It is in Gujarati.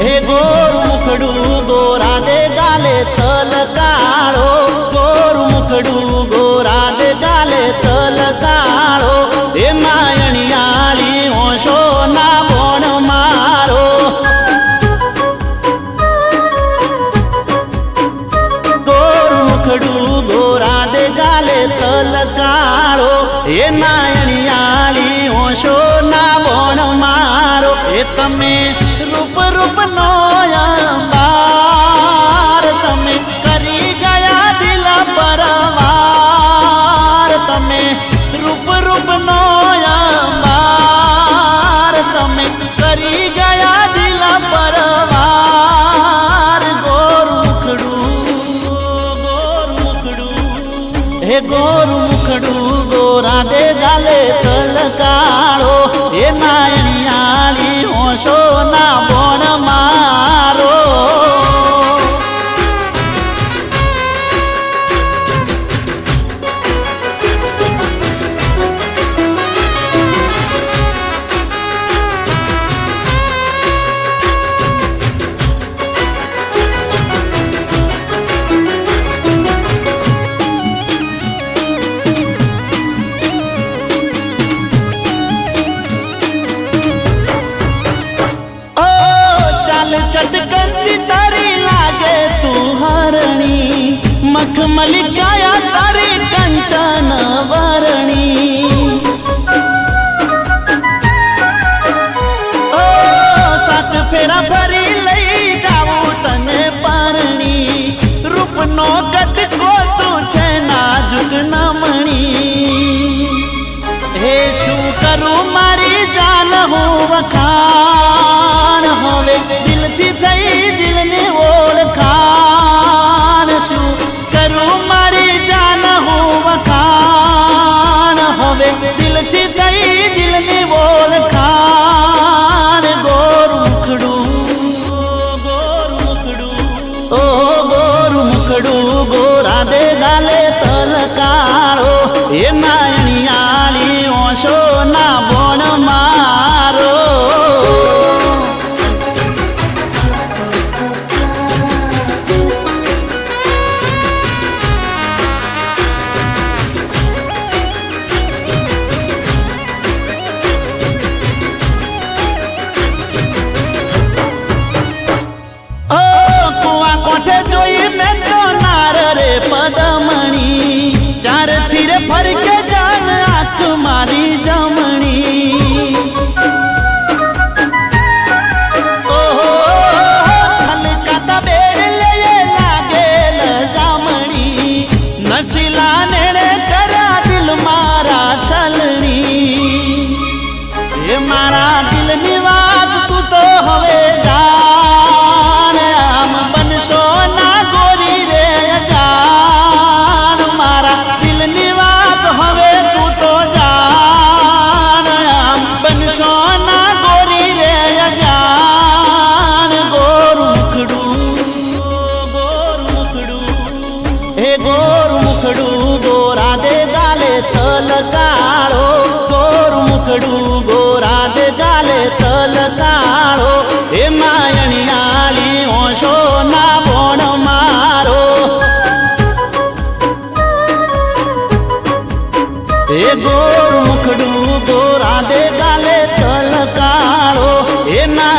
હે ગોર મુખડું ગોરા દે ગાલે થલ કાળો ગોર મુખડું ગોરા તમે રૂપ રૂપ નો તમે કરી ગયા દિલ પરવાર તમે રૂપ રૂપ નો તમે કરી ગયા દિલ પરવાર ગોર મુખડું ગોર મુખડું, હે ગોર મુખડું, ગોરા દે ગાલે તલકાળો, હે નાયણિયાળી ચાલ ચટકંતી તારી લાગે તું હરણી મખમલી કાયા તારી કંચન વારણી ઓ સાત ફેરા ફરી લઈ જાઉં તને પરણી રૂપનો મુખડું ગોરા દે ગાલે તલકારો. એ નાયણિયાળી ગોર મુખડું ગોરા દે ગાલે તલ કાળો. ગોર મુખડું ગોરા દે ગાલે તલ કાળો. એ માયણિયાલી ઓશો ના બોણ મારો. એ ગોર મુખડું ગોરા દે ગાલે તલ કાળો. એ ના